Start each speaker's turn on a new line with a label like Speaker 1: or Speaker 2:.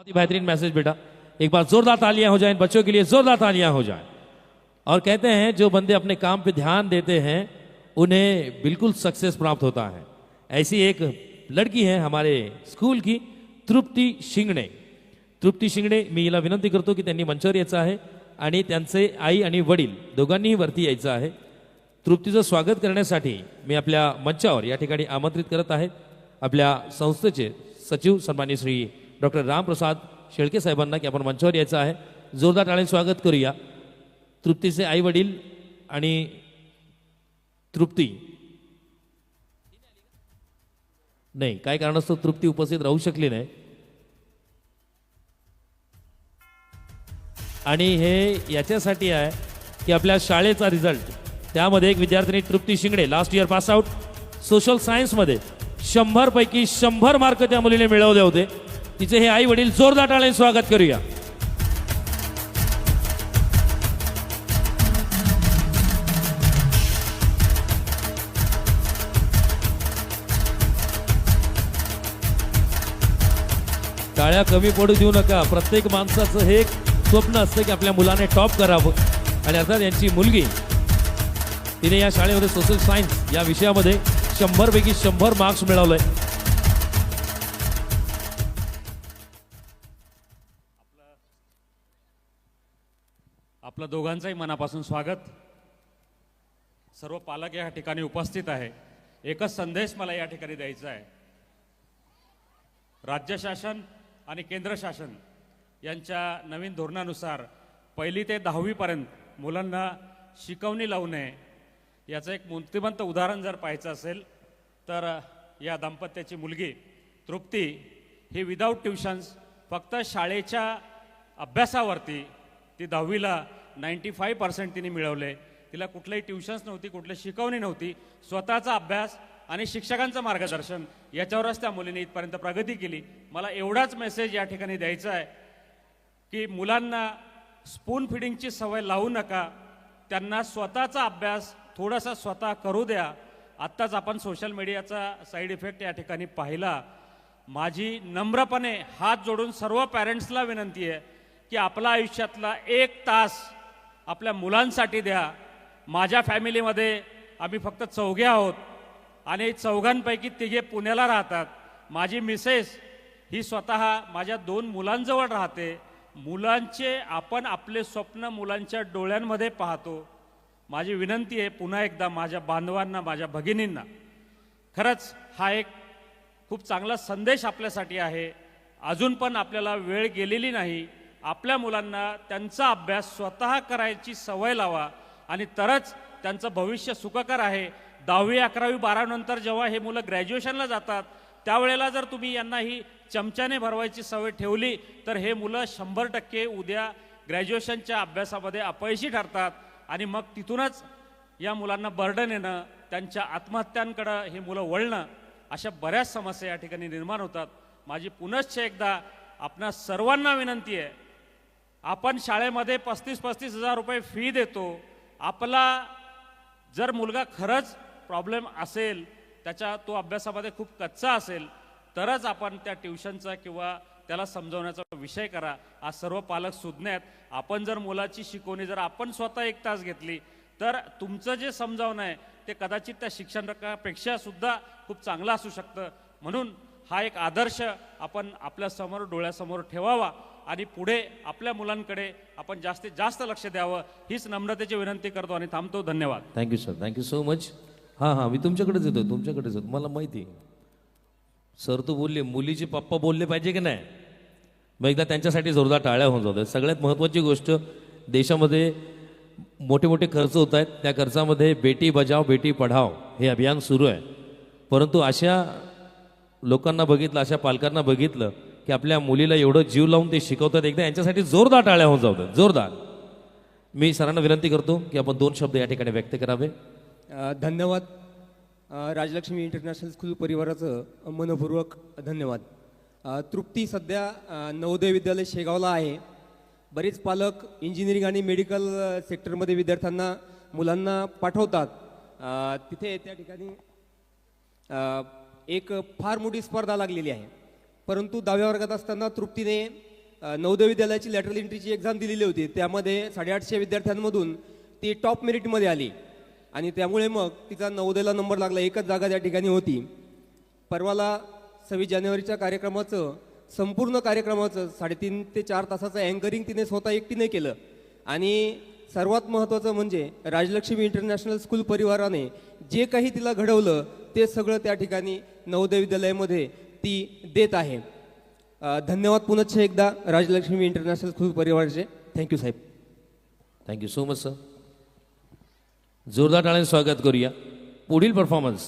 Speaker 1: बहुत ही बेहतरीन मैसेज बेटा। एक बार जोरदार तालियाँ हो जाए इन बच्चों के लिए जोरदार तालियाँ हो जाए। और कहते हैं, जो बंदे अपने काम पे ध्यान देते हैं, उन्हें बिल्कुल सक्सेस प्राप्त होता है। ऐसी एक लड़की है हमारे स्कूल की, तृप्ती शिंगणे। तृप्ती शिंगणे, मी हिला विनंती करतो की त्यांनी मंचावर आई आणि वडील दोघांनीही वरती यायचं आहे। स्वागत करण्यासाठी मी आपल्या मंचावर आमंत्रित करत आहे। आपल्या संस्थेचे सचिव सन्मान्य श्री डॉक्टर रामप्रसाद शेळके साहेबांना की आपण मंचावर यायचं आहे. जोरदार टाळ्याने स्वागत करूया. तृप्तीचे आई वडील आणि तृप्ती. नाही काय कारणास्तव तृप्ती उपस्थित राहू शकली नाही? आणि हे याच्यासाठी आहे की आपल्या शाळेचा रिझल्ट त्यामध्ये एक विद्यार्थिनी Trupti Shingade last year pass out social सायन्समध्ये शंभरपैकी शंभर मार्क त्या मुलीने मिळवले होते. तिचे हे आई वडील जोरदार टाळ्याने स्वागत करूया. टाळ्या कमी पडू देऊ नका. प्रत्येक माणसाचं हे एक स्वप्न असतं की आपल्या मुलाने टॉप करावं. आणि अर्थात यांची मुलगी तिने या शाळेमध्ये सोशल सायन्स या विषयामध्ये शंभरपैकी शंभर मार्क्स मिळवलंय.
Speaker 2: आपलं दोघांचंही मनापासून स्वागत. सर्व पालक या ठिकाणी उपस्थित आहे. एकच संदेश मला या ठिकाणी द्यायचा आहे. राज्य शासन आणि केंद्र शासन यांच्या नवीन धोरणानुसार पहिली ते दहावीपर्यंत मुलांना शिकवणी लावणे याचं एक मूर्तिमंत उदाहरण जर पाहायचं असेल तर या दाम्पत्याची मुलगी तृप्ती ही विदाऊट ट्युशन्स फक्त शाळेच्या अभ्यासावरती ती दहावीला नाईंटी फाय पर्सेंट तिने मिळवले. तिला कुठल्याही ट्युशन्स नव्हती कुठली शिकवणी नव्हती. स्वतःचा अभ्यास आणि शिक्षकांचं मार्गदर्शन याच्यावरच त्या मुलीने इथपर्यंत प्रगती केली. मला एवढाच मेसेज या ठिकाणी द्यायचा आहे की मुलांना स्पून फिडिंगची सवय लावू नका. त्यांना स्वतःचा अभ्यास थोडासा स्वतः करू द्या. आत्ताच आपण सोशल मीडियाचा साईड इफेक्ट या ठिकाणी पाहिला. माझी नम्रपणे हात जोडून सर्व पॅरेंट्सला विनंती आहे की आपला आयुष्यातला एक तास आपल्या मुलांसाठी द्या. माझ्या फॅमिलीमध्ये आम्ही फक्त चौघे आहोत आणि चौघांपैकी तिघे पुण्याला राहतात. माझी मिसेस ही स्वतः माझ्या दोन मुलांजवळ राहते. मुलांचे आपण आपले स्वप्न मुलांच्या डोळ्यांमध्ये पाहतो. माझी विनंती आहे पुन्हा एकदा माझ्या बांधवांना माझ्या भगिनींना. खरंच हा एक खूप चांगला संदेश आपल्यासाठी आहे. अजून पण आपल्याला वेळ गेलेली नाही. आपल्या मुलांना त्यांचा अभ्यास स्वतः करायची सवय लावा. आणि तरच त्यांचं भविष्य सुखकर आहे. दहावी अकरावी बारावीनंतर जेव्हा हे मुलं ग्रॅज्युएशनला जातात त्यावेळेला जर तुम्ही यांना ही चमच्याने भरवायची सवय ठेवली तर हे मुलं शंभर टक्के उद्या ग्रॅज्युएशनच्या अभ्यासामध्ये अपयशी ठरतात. आणि मग तिथूनच या मुलांना बर्डन येणं त्यांच्या आत्महत्यांकडं हे मुलं वळणं अशा बऱ्याच समस्या या ठिकाणी निर्माण होतात. माझी पुनश्च एकदा आपणा सर्वांना विनंती आहे आपण शाळेमध्ये पस्तीस पस्तीस हजार रुपये फी देतो. आपला जर मुलगा खरंच प्रॉब्लेम असेल त्याच्या तो अभ्यासामध्ये खूप कच्चा असेल तरच आपण त्या ट्युशनचा किंवा त्याला समजवण्याचा विषय करा. आज सर्व पालक सुज्ञात आपण जर मुलाची शिकवणी जर आपण स्वतः एक तास घेतली तर तुमचं जे समजावणं आहे ते कदाचित त्या शिक्षणापेक्षा सुद्धा खूप चांगलं असू शकतं. म्हणून हा एक आदर्श आपण आपल्यासमोर डोळ्यासमोर ठेवावा. आणि पुढे आपल्या मुलांकडे आपण जास्तीत जास्त लक्ष द्यावं हीच नम्रतेची विनंती करतो आणि थांबतो. धन्यवाद.
Speaker 1: Thank you sir thank you so much हां हां मी तुमच्याकडेच येतो तुमच्याकडेच येतो मला माहिती आहे. सर तू बोलले मुलीचे पप्पा बोलले पाहिजे की नाही? मग एकदा त्यांच्यासाठी जोरदार टाळ्या होऊन जातात सगळ्यात महत्त्वाची गोष्ट देशामध्ये मोठे मोठे खर्च होत आहेत. त्या खर्चामध्ये बेटी बचाव बेटी पढाव हे अभियान सुरू आहे. परंतु अशा लोकांना बघितलं अशा पालकांना बघितलं की आपल्या मुलीला एवढं जीव लावून ते शिकवतात. एकदा यांच्यासाठी जोरदार टाळ्या होऊन जातात जोरदार. मी सरांना विनंती करतो की आपण दोन शब्द या ठिकाणी व्यक्त करावे.
Speaker 3: धन्यवाद. राजलक्ष्मी इंटरनॅशनल स्कूल परिवाराचं मनपूर्वक धन्यवाद. तृप्ती सध्या नवोदय विद्यालय शेगावला आहे. बरेच पालक इंजिनिअरिंग आणि मेडिकल सेक्टरमध्ये विद्यार्थ्यांना मुलांना पाठवतात. तिथे त्या ठिकाणी एक फार मोठी स्पर्धा लागलेली आहे. परंतु दहाव्या वर्गात असताना तृप्तीने नवोदय विद्यालयाची लॅटरल एंट्रीची एक्झाम दिलेली होती. त्यामध्ये साडेआठशे विद्यार्थ्यांमधून ती टॉप मेरिटमध्ये आली. आणि त्यामुळे मग तिचा नवोदयला नंबर लागला. एकच जागा त्या ठिकाणी होती. परवाला सव्वीस जानेवारीच्या कार्यक्रमाचं संपूर्ण कार्यक्रमाचं साडेतीन ते चार तासाचं अँकरिंग तिने स्वतः एकटीने केलं. आणि सर्वात महत्त्वाचं म्हणजे राजलक्ष्मी इंटरनॅशनल स्कूल परिवाराने जे काही तिला घडवलं ते सगळं त्या ठिकाणी नवोदय विद्यालयामध्ये ती देत आहे. धन्यवाद पुनश्च एकदा राजलक्ष्मी इंटरनॅशनल स्कूल परिवाराचे. Thank you Saheb.
Speaker 1: Thank you so much sir. जोरदार टाळ्याने स्वागत करूया. पुढील परफॉर्मन्स